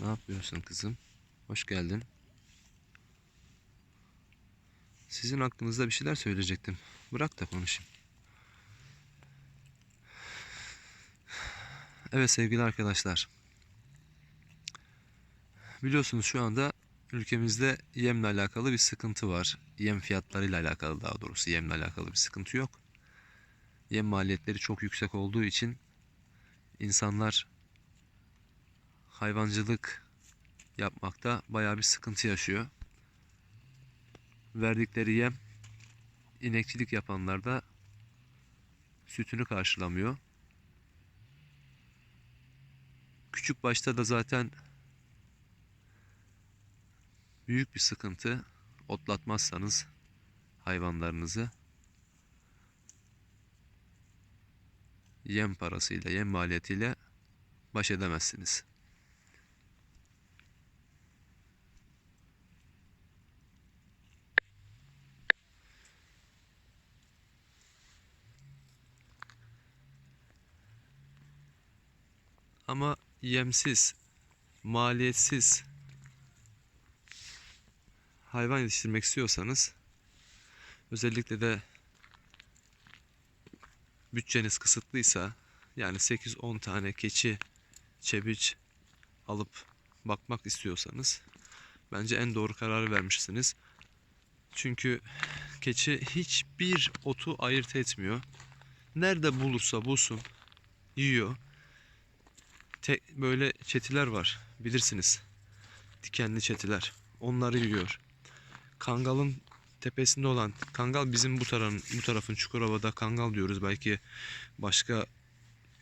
Ne yapıyorsun kızım? Hoş geldin. Sizin hakkınızda bir şeyler söyleyecektim. Bırak da konuşayım. Evet sevgili arkadaşlar. Biliyorsunuz şu anda ülkemizde yemle alakalı bir sıkıntı var. Yem fiyatlarıyla alakalı daha doğrusu yemle alakalı bir sıkıntı yok. Yem maliyetleri çok yüksek olduğu için insanlar hayvancılık yapmakta bayağı bir sıkıntı yaşıyor. Verdikleri yem inekçilik yapanlar da sütünü karşılamıyor. Küçük başta da zaten büyük bir sıkıntı otlatmazsanız hayvanlarınızı yem parasıyla, yem maliyetiyle baş edemezsiniz. Ama yemsiz, maliyetsiz hayvan yetiştirmek istiyorsanız özellikle de bütçeniz kısıtlıysa yani 8-10 tane keçi, çebiç alıp bakmak istiyorsanız bence en doğru kararı vermişsiniz. Çünkü keçi hiçbir otu ayırt etmiyor. Nerede bulursa bulsun yiyor. Te, böyle çetiler var bilirsiniz. Dikenli çetiler. Onları yiyor. Kangalın tepesinde olan Kangal bizim bu tarafın bu tarafın Çukurova'da Kangal diyoruz. Belki başka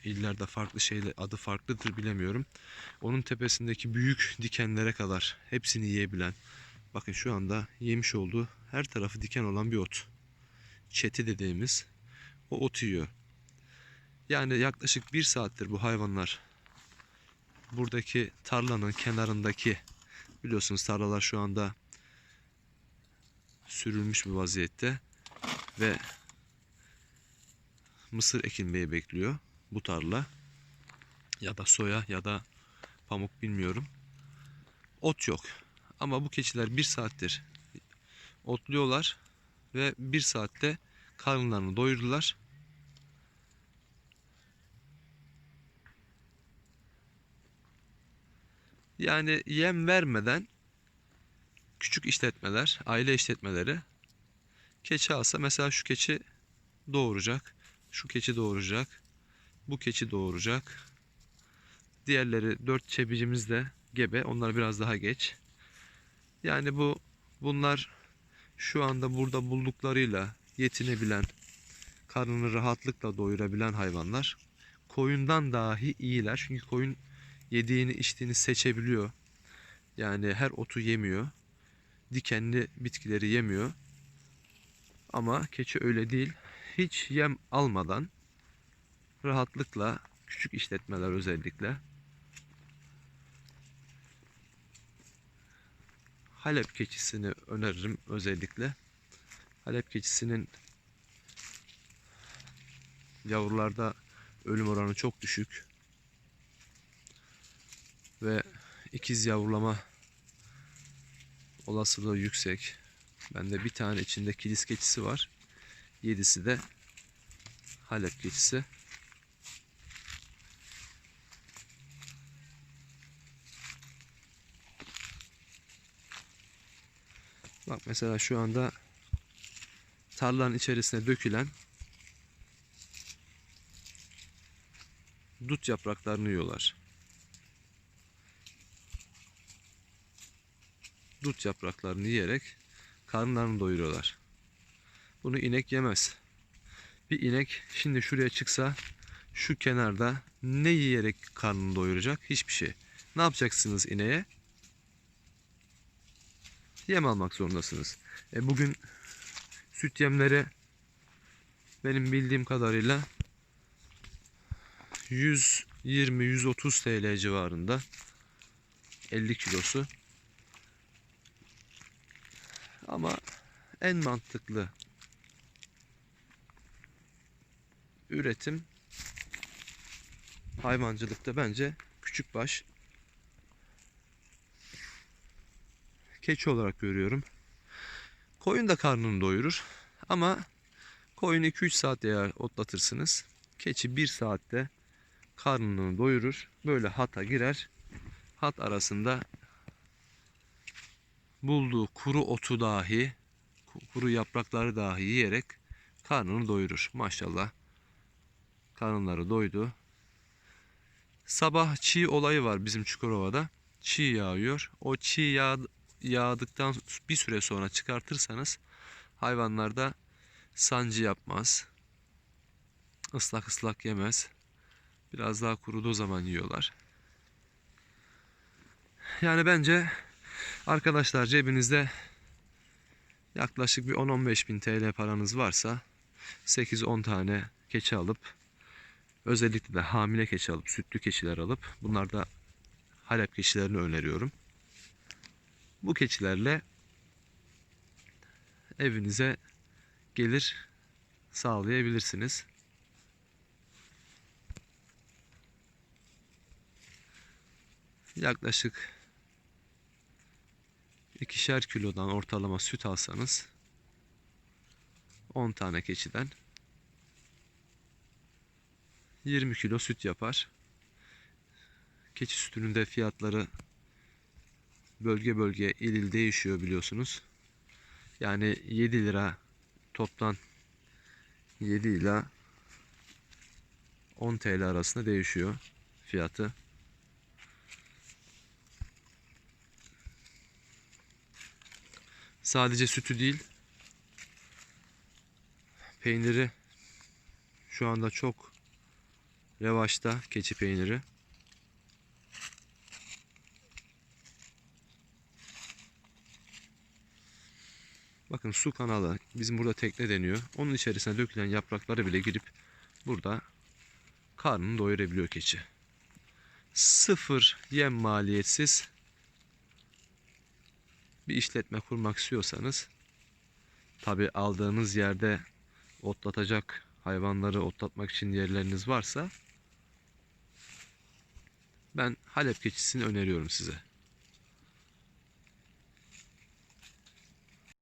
illerde farklı şeyle adı farklıdır bilemiyorum. Onun tepesindeki büyük dikenlere kadar hepsini yiyebilen. Bakın şu anda yemiş olduğu her tarafı diken olan bir ot. Çeti dediğimiz o otu yiyor. Yani yaklaşık bir saattir bu hayvanlar buradaki tarlanın kenarındaki biliyorsunuz tarlalar şu anda sürülmüş bir vaziyette ve mısır ekilmeyi bekliyor bu tarla ya da soya ya da pamuk bilmiyorum. Ot yok. Ama bu keçiler bir saattir otluyorlar ve bir saatte karınlarını doyurdular. Yani yem vermeden küçük işletmeler, aile işletmeleri keçi alsa mesela şu keçi doğuracak, şu keçi doğuracak, bu keçi doğuracak. Diğerleri dört çebicimiz de gebe, onlar biraz daha geç. Yani bu bunlar şu anda burada bulduklarıyla yetinebilen, karnını rahatlıkla doyurabilen hayvanlar. Koyundan dahi iyiler çünkü koyun yediğini içtiğini seçebiliyor. Yani her otu yemiyor. Dikenli bitkileri yemiyor. Ama keçi öyle değil. Hiç yem almadan rahatlıkla küçük işletmeler özellikle Halep keçisini öneririm özellikle. Halep keçisinin yavrularda ölüm oranı çok düşük ve ikiz yavrulama olasılığı yüksek. Bende bir tane içinde kilis keçisi var. Yedisi de Halep keçisi. Bak mesela şu anda tarlanın içerisine dökülen dut yapraklarını yiyorlar. Dut yapraklarını yiyerek karınlarını doyuruyorlar. Bunu inek yemez. Bir inek şimdi şuraya çıksa şu kenarda ne yiyerek karnını doyuracak? Hiçbir şey. Ne yapacaksınız ineğe? Yem almak zorundasınız. E bugün süt yemleri benim bildiğim kadarıyla 120-130 TL civarında 50 kilosu. Ama en mantıklı üretim hayvancılıkta bence küçük baş keçi olarak görüyorum. Koyun da karnını doyurur ama koyun 2-3 saat eğer otlatırsınız. Keçi 1 saatte karnını doyurur. Böyle hata girer. Hat arasında bulduğu kuru otu dahi, ku- kuru yaprakları dahi yiyerek karnını doyurur. Maşallah. Karınları doydu. Sabah çiğ olayı var bizim Çukurova'da. Çiğ yağıyor. O çiğ yağ, yağdıktan bir süre sonra çıkartırsanız hayvanlarda sancı yapmaz. Islak ıslak yemez. Biraz daha kuruduğu zaman yiyorlar. Yani bence arkadaşlar cebinizde yaklaşık bir 10-15 bin TL paranız varsa 8-10 tane keçi alıp özellikle de hamile keçi alıp sütlü keçiler alıp bunlar da Halep keçilerini öneriyorum. Bu keçilerle evinize gelir sağlayabilirsiniz. Yaklaşık ikişer kilodan ortalama süt alsanız 10 tane keçiden 20 kilo süt yapar. Keçi sütünün de fiyatları bölge bölge il il değişiyor biliyorsunuz. Yani 7 lira toptan 7 ila 10 TL arasında değişiyor fiyatı. Sadece sütü değil peyniri şu anda çok revaçta keçi peyniri. Bakın su kanalı bizim burada tekne deniyor. Onun içerisine dökülen yaprakları bile girip burada karnını doyurabiliyor keçi. Sıfır yem maliyetsiz bir işletme kurmak istiyorsanız tabi aldığınız yerde otlatacak hayvanları otlatmak için yerleriniz varsa ben Halep keçisini öneriyorum size.